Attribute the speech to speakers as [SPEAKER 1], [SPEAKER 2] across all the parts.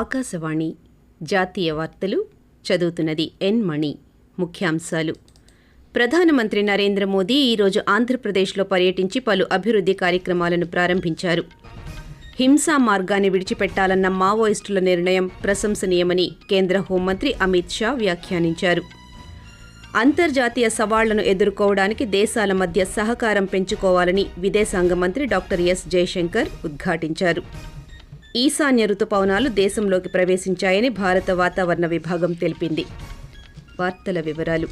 [SPEAKER 1] ఆకాశవాణి జాతీయ వార్తలు చదువుతున్నది ఎన్ మణి. ముఖ్యాంశాలు. ప్రధానమంత్రి నరేంద్ర మోదీ ఈరోజు ఆంధ్రప్రదేశ్లో పర్యటించి పలు అభివృద్ధి కార్యక్రమాలను ప్రారంభించారు. హింసా మార్గాన్ని విడిచిపెట్టాలన్న మావోయిస్టుల నిర్ణయం ప్రశంసనీయమని కేంద్ర హోంమంత్రి అమిత్ షా వ్యాఖ్యానించారు. అంతర్జాతీయ సవాళ్ళను ఎదుర్కోవడానికి దేశాల మధ్య సహకారం పెంచుకోవాలని విదేశాంగ మంత్రి డాక్టర్ ఎస్ జయశంకర్ ఉద్ఘాటించారు. ఈశాన్య రుతుపవనాలు దేశంలోకి ప్రవేశించాయని భారత వాతావరణ విభాగం తెలిపింది. వార్తల వివరాలు.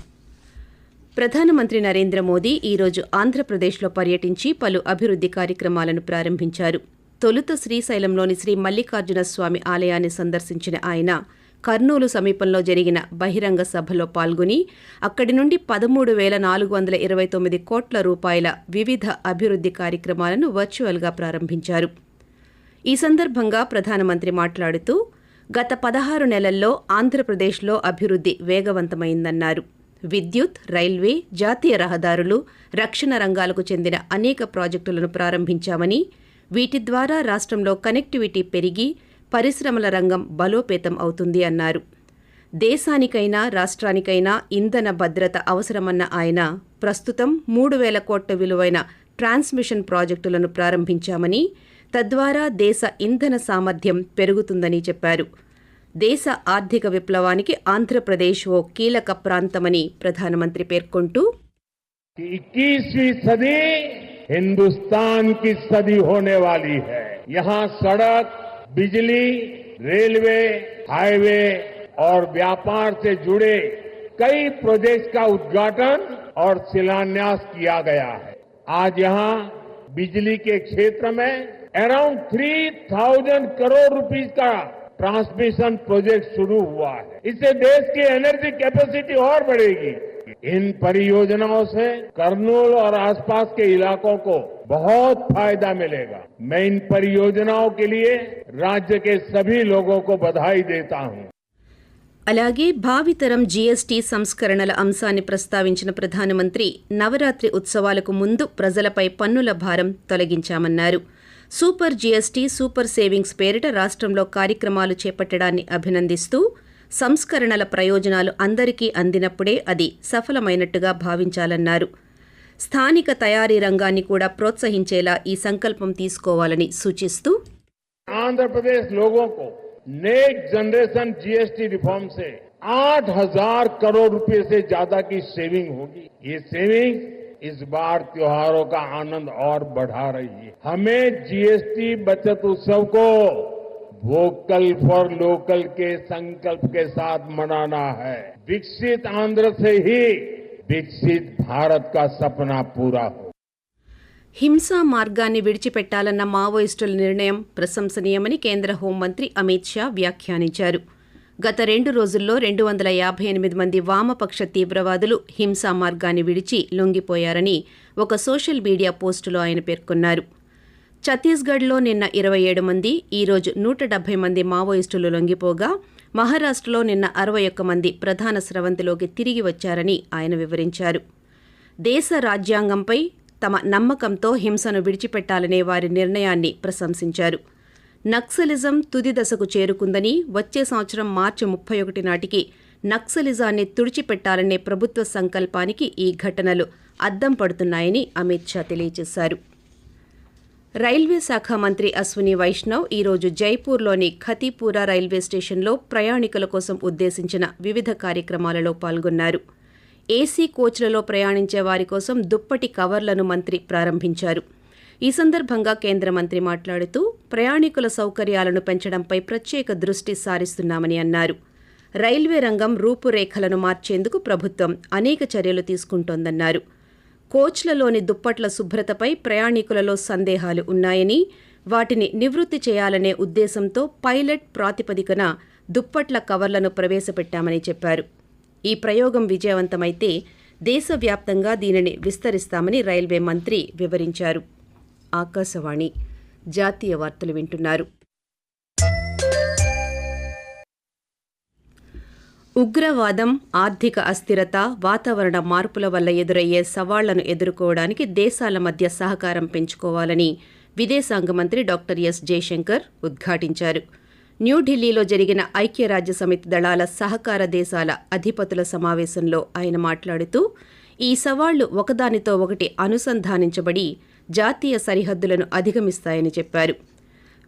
[SPEAKER 1] ప్రధానమంత్రి నరేంద్ర మోదీ ఈరోజు ఆంధ్రప్రదేశ్లో పర్యటించి పలు అభివృద్ధి కార్యక్రమాలను ప్రారంభించారు. తొలుత శ్రీశైలంలోని శ్రీ మల్లికార్జున స్వామి ఆలయాన్ని సందర్శించిన ఆయన కర్నూలు సమీపంలో జరిగిన బహిరంగ సభలో పాల్గొని అక్కడి నుండి పదమూడు వేల నాలుగు వందల ఇరవై తొమ్మిది కోట్ల రూపాయల వివిధ అభివృద్ధి కార్యక్రమాలను వర్చువల్గా ప్రారంభించారు. ఈ సందర్భంగా ప్రధానమంత్రి మాట్లాడుతూ గత పదహారు నెలల్లో ఆంధ్రప్రదేశ్లో అభివృద్ధి వేగవంతమైందన్నారు. విద్యుత్ రైల్వే జాతీయ రహదారులు రక్షణ రంగాలకు చెందిన అనేక ప్రాజెక్టులను ప్రారంభించామని వీటి ద్వారా రాష్ట్రంలో కనెక్టివిటీ పెరిగి పరిశ్రమల రంగం బలోపేతం అవుతుంది అన్నారు. దేశానికైనా రాష్ట్రానికైనా ఇంధన భద్రత అవసరమన్న ఆయన ప్రస్తుతం మూడు వేల కోట్ల విలువైన ట్రాన్స్మిషన్ ప్రాజెక్టులను ప్రారంభించామని తద్వారా దేశ ఇంధన సామర్థ్యం పెరుగుతుందని చెప్పారు దేశ ఆర్థిక విప్లవానికి ఆంధ్రప్రదేశ్ ఓ కీలక ప్రాంతమని ప్రధానమంత్రి పేర్కొంటూ
[SPEAKER 2] कि 21वीं सदी हिंदुस्तान की सदी होने वाली है यहाँ सड़क बिजली रेलवे हाईवे और व्यापार से जुड़े कई प्रोजेक्ट्स का उद्घाटन और शिलान्यास किया गया है आज यहाँ बिजली के क्षेत्र में अराउंड 3000 करोड़ रुपीस का ट्रांसमिशन प्रोजेक्ट शुरू हुआ है इससे देश की एनर्जी कैपेसिटी और बढ़ेगी इन परियोजनाओं से करनूल और आसपास के इलाकों को बहुत फायदा मिलेगा मैं इन परियोजनाओं के लिए राज्य के सभी लोगों को बधाई देता हूं
[SPEAKER 1] అలాగే భావితరం జీఎస్టీ సంస్కరణల అంశాన్ని ప్రస్తావించిన ప్రధానమంత్రి నవరాత్రి ఉత్సవాలకు ముందు ప్రజలపై పన్నుల భారం తొలగించామన్నారు సూపర్ జీఎస్టీ సూపర్ సేవింగ్స్ పేరిట రాష్ట్రంలో కార్యక్రమాలు చేపట్టడాన్ని అభినందిస్తూ సంస్కరణల ప్రయోజనాలు అందరికీ అందినప్పుడే అది సఫలమైనట్టుగా భావించాలన్నారు స్థానిక తయారీ రంగాన్ని కూడా ప్రోత్సహించేలా ఈ సంకల్పం తీసుకోవాలని సూచిస్తూ
[SPEAKER 2] आंध्र प्रदेश लोगों को नेक्स्ट जनरेशन जीएसटी रिफॉर्म से 8000 करोड़ रुपए से ज्यादा की सेविंग होगी ये सेविंग इस बार त्योहारों का आनंद और बढ़ा रही है हमें जीएसटी बचत उत्सव को वोकल फॉर लोकल के संकल्प के साथ मनाना है विकसित आंध्र से ही विकसित भारत का सपना पूरा हो
[SPEAKER 1] హింసా మార్గాన్ని విడిచిపెట్టాలన్న మావోయిస్టుల నిర్ణయం ప్రశంసనీయమని కేంద్ర హోంమంత్రి అమిత్ షా వ్యాఖ్యానించారు గత రెండు రోజుల్లో రెండు వందల యాభై ఎనిమిది మంది వామపక్ష తీవ్రవాదులు హింసా మార్గాన్ని విడిచి లొంగిపోయారని ఒక సోషల్ మీడియా పోస్టులో ఆయన పేర్కొన్నారు. ఛత్తీస్గఢ్లో నిన్న ఇరవై ఏడు మంది ఈరోజు నూట డెబ్బై మంది మావోయిస్టులు లొంగిపోగా మహారాష్ట్రలో నిన్న అరవై ఒక్క మంది ప్రధాన స్రవంతిలోకి తిరిగి వచ్చారని ఆయన వివరించారు. దేశ రాజ్యాంగంపై తమ నమ్మకంతో హింసను విడిచిపెట్టాలనే వారి నిర్ణయాన్ని ప్రశంసించారు. నక్సలిజం తుది దశకు చేరుకుందని వచ్చే సంవత్సరం మార్చి ముప్పై ఒకటి నాటికి నక్సలిజాన్ని తుడిచిపెట్టాలనే ప్రభుత్వ సంకల్పానికి ఈ ఘటనలు అద్దం పడుతున్నాయని అమిత్ షా తెలియజేశారు. రైల్వే శాఖ మంత్రి అశ్విని వైష్ణవ్ ఈరోజు జైపూర్లోని ఖతీపూరా రైల్వే స్టేషన్లో ప్రయాణికుల కోసం ఉద్దేశించిన వివిధ కార్యక్రమాలలో పాల్గొన్నారు. ఏసీ కోచ్లలో ప్రయాణించే వారి కోసం దుప్పటి కవర్లను మంత్రి ప్రారంభించారు. ఈ సందర్భంగా కేంద్ర మంత్రి మాట్లాడుతూ ప్రయాణికుల సౌకర్యాలను పెంచడంపై ప్రత్యేక దృష్టి సారిస్తున్నామని అన్నారు. రైల్వే రంగం రూపురేఖలను మార్చేందుకు ప్రభుత్వం అనేక చర్యలు తీసుకుంటోందన్నారు. కోచ్లలోని దుప్పట్ల శుభ్రతపై ప్రయాణికులలో సందేహాలు ఉన్నాయని వాటిని నివృత్తి చేయాలనే ఉద్దేశంతో పైలట్ ప్రాతిపదికన దుప్పట్ల కవర్లను ప్రవేశపెట్టామని చెప్పారు. ఈ ప్రయోగం విజయవంతమైతే దేశవ్యాప్తంగా దీనిని విస్తరిస్తామని రైల్వే మంత్రి వివరించారు. ఆకాశవాణి. జాతీయ వార్తలు వింటున్నారు. ఉగ్రవాదం ఆర్థిక అస్థిరత వాతావరణ మార్పుల వల్ల ఎదురయ్యే సవాళ్ళను ఎదుర్కోవడానికి దేశాల మధ్య సహకారం పెంచుకోవాలని విదేశాంగ మంత్రి డాక్టర్ ఎస్ జయశంకర్ ఉద్ఘాటించారు. న్యూఢిల్లీలో జరిగిన ఐక్యరాజ్య సమితి దళాల సహకార దేశాల అధిపతుల సమావేశంలో ఆయన మాట్లాడుతూ ఈ సవాళ్ళు ఒకదానితో ఒకటి అనుసంధానించబడి జాతీయ సరిహద్దులను అధిగమిస్తాయని చెప్పారు.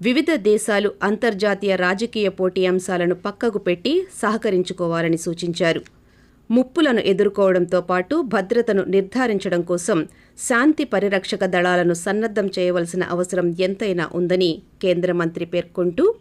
[SPEAKER 1] వివిధ దేశాలు అంతర్జాతీయ రాజకీయ పోటీ అంశాలను పక్కకు పెట్టి సహకరించుకోవాలని సూచించారు. ముప్పులను ఎదుర్కోవడంతో పాటు భద్రతను నిర్ధారించడం కోసం శాంతి పరిరక్షక దళాలను సన్నద్దం చేయవలసిన అవసరం ఎంతైనా ఉందని కేంద్ర మంత్రి పేర్కొంటూ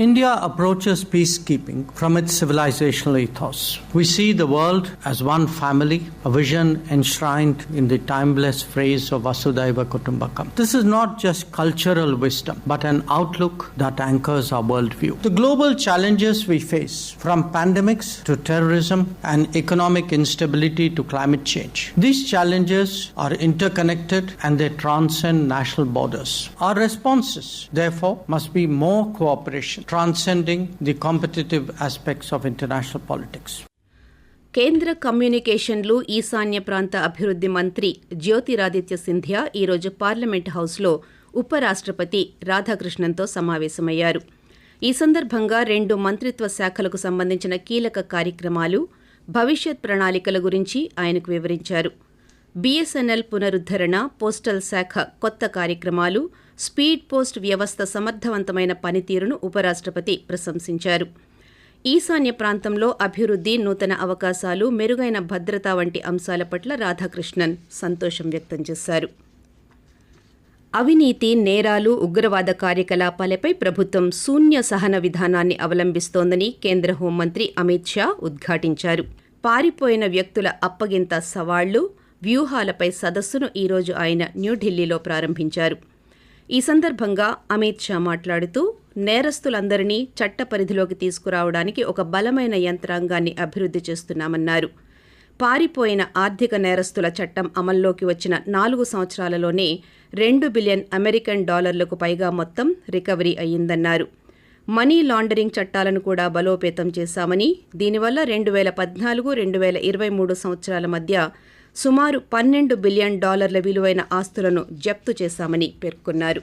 [SPEAKER 3] India approaches peacekeeping from its civilizational ethos. We see the world as one family, a vision enshrined in the timeless phrase of Vasudhaiva Kutumbakam. This is not just cultural wisdom, but an outlook that anchors our worldview. The global challenges we face, from pandemics to terrorism and economic instability to climate change, these challenges are interconnected and they transcend national borders. Our responses, therefore, must be more cooperation, transcending the competitive aspects of international politics.
[SPEAKER 1] కేంద్ర కమ్యూనికేషన్లు ఈశాన్య ప్రాంత అభివృద్ధి మంత్రి జ్యోతిరాదిత్య సింధియా ఈరోజు parliament హౌస్లో ఉపరాష్ట్రపతి రాధాకృష్ణన్తో సమావేశమయ్యారు ఈ సందర్భంగా రెండు మంత్రిత్వ శాఖలకు సంబంధించిన కీలక కార్యక్రమాలు భవిష్యత్ ప్రణాళికల గురించి ఆయనకు వివరించారు బీఎస్ఎన్ఎల్ పునరుద్ధరణ పోస్టల్ శాఖ కొత్త కార్యక్రమాలు స్పీడ్ పోస్ట్ వ్యవస్థ సమర్థవంతమైన పనితీరును ఉపరాష్ట్రపతి ప్రశంసించారు. ఈశాన్య ప్రాంతంలో అభివృద్ధి నూతన అవకాశాలు మెరుగైన భద్రత వంటి అంశాల పట్ల రాధాకృష్ణన్ సంతోషం వ్యక్తం చేశారు. అవినీతి నేరాలు ఉగ్రవాద కార్యకలాపాలపై ప్రభుత్వం శూన్య సహన విధానాన్ని అవలంబిస్తోందని కేంద్ర హోంమంత్రి అమిత్ షా ఉద్ఘాటించారు. పారిపోయిన వ్యక్తుల అప్పగింత సవాళ్ళు వ్యూహాలపై సదస్సును ఈరోజు ఆయన న్యూఢిల్లీలో ప్రారంభించారు. ఈ సందర్భంగా అమిత్ షా మాట్లాడుతూ నేరస్తులందరినీ చట్ట పరిధిలోకి తీసుకురావడానికి ఒక బలమైన యంత్రాంగాన్ని అభివృద్ధి చేస్తున్నామన్నారు. పారిపోయిన ఆర్థిక నేరస్తుల చట్టం అమల్లోకి వచ్చిన నాలుగు సంవత్సరాలలోనే రెండు బిలియన్ అమెరికన్ డాలర్లకు పైగా మొత్తం రికవరీ అయ్యిందన్నారు. మనీ లాండరింగ్ చట్టాలను కూడా బలోపేతం చేశామని దీనివల్ల రెండు వేల పద్నాలుగు రెండు వేల ఇరవై మూడు సంవత్సరాల మధ్య సుమారు పన్నెండు బిలియన్ డాలర్ల విలువైన ఆస్తులను జప్తు చేశామని పేర్కొన్నారు.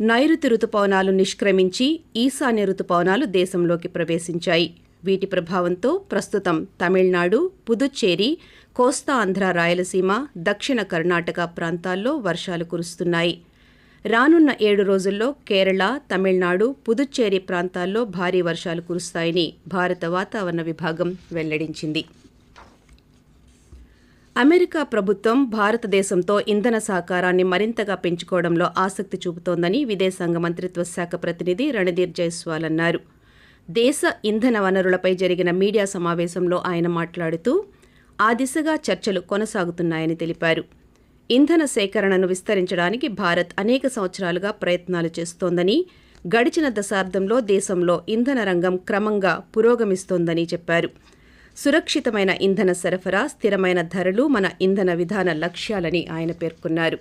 [SPEAKER 1] నైరుతి రుతుపవనాలు నిష్క్రమించి ఈశాన్య రుతుపవనాలు దేశంలోకి ప్రవేశించాయి. వీటి ప్రభావంతో ప్రస్తుతం తమిళనాడు పుదుచ్చేరి కోస్తా ఆంధ్ర రాయలసీమ దక్షిణ కర్ణాటక ప్రాంతాల్లో వర్షాలు కురుస్తున్నాయి. రానున్న ఏడు రోజుల్లో కేరళ తమిళనాడు పుదుచ్చేరి ప్రాంతాల్లో భారీ వర్షాలు కురుస్తాయని భారత వాతావరణ విభాగం వెల్లడించింది. అమెరికా ప్రభుత్వం భారతదేశంతో ఇంధన సహకారాన్ని మరింతగా పెంచుకోవడంలో ఆసక్తి చూపుతోందని విదేశాంగ మంత్రిత్వ శాఖ ప్రతినిధి రణధీర్ జైస్వాల్ అన్నారు. దేశ ఇంధన వనరులపై జరిగిన మీడియా సమావేశంలో ఆయన మాట్లాడుతూ ఆ దిశగా చర్చలు కొనసాగుతున్నాయని తెలిపారు. ఇంధన సేకరణను విస్తరించడానికి భారత్ అనేక సంవత్సరాలుగా ప్రయత్నాలు చేస్తోందని గడిచిన దశాబ్దంలో దేశంలో ఇంధన రంగం క్రమంగా పురోగమిస్తోందని చెప్పారు. సురక్షితమైన ఇంధన సరఫరా స్థిరమైన ధరలు మన ఇంధన విధాన లక్ష్యాలని ఆయన పేర్కొన్నారు.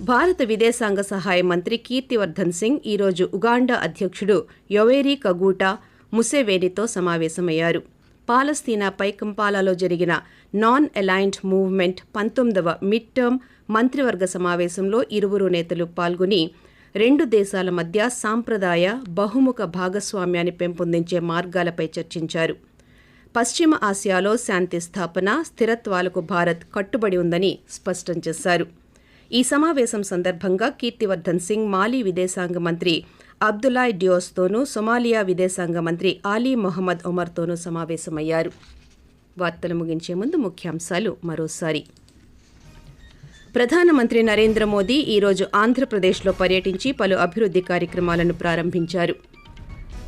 [SPEAKER 1] భారత విదేశాంగ సహాయ మంత్రి కీర్తివర్ధన్ సింగ్ ఈరోజు ఉగాండా అధ్యక్షుడు యొవేరీ కగూటా ముసెవేనితో సమావేశమయ్యారు. పాలస్తీనాపై కంపాలాలో జరిగిన నాన్ అలైన్డ్ మూవ్మెంట్ పంతొమ్మిదవ మిడ్ టర్మ్ మంత్రివర్గ సమావేశంలో ఇరువురు నేతలు పాల్గొని రెండు దేశాల మధ్య సాంప్రదాయ బహుముఖ భాగస్వామ్యాన్ని పెంపొందించే మార్గాలపై చర్చించారు. పశ్చిమ ఆసియాలో శాంతి స్థాపన స్థిరత్వాలకు భారత్ కట్టుబడి ఉందని స్పష్టం చేశారు. ఈ సమావేశం సందర్భంగా కీర్తివర్ధన్ సింగ్ మాలీ విదేశాంగ మంత్రి అబ్దులాయ్ డియోస్తోనూ సొమాలియా విదేశాంగ మంత్రి ఆలీ మొహమ్మద్ ఒమర్తోనూ సమావేశమయ్యారు. వార్తలు ముగించే ముందు ముఖ్యాంశాలు మరోసారి. ప్రధానమంత్రి నరేంద్ర మోదీ ఈరోజు ఆంధ్రప్రదేశ్లో పర్యటించి పలు అభివృద్ధి కార్యక్రమాలను ప్రారంభించారు.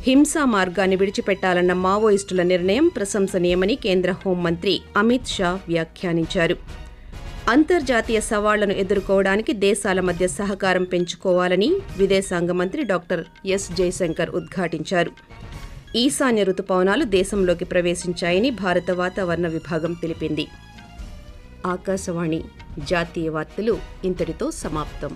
[SPEAKER 1] హింసా మార్గాన్ని విడిచిపెట్టాలన్న మావోయిస్టుల నిర్ణయం ప్రశంసనీయమని కేంద్ర హోంమంత్రి అమిత్ షా వ్యాఖ్యానించారు. అంతర్జాతీయ సవాళ్ళను ఎదుర్కోవడానికి దేశాల మధ్య సహకారం పెంచుకోవాలని విదేశాంగ మంత్రి డాక్టర్ ఎస్ జయశంకర్ ఉద్ఘాటించారు. ఈశాన్య రుతుపవనాలు దేశంలోకి ప్రవేశించాయని భారత వాతావరణ విభాగం తెలిపింది. ఆకాశవాణి జాతీయ వార్తలు ఇంతటితో సమాప్తం.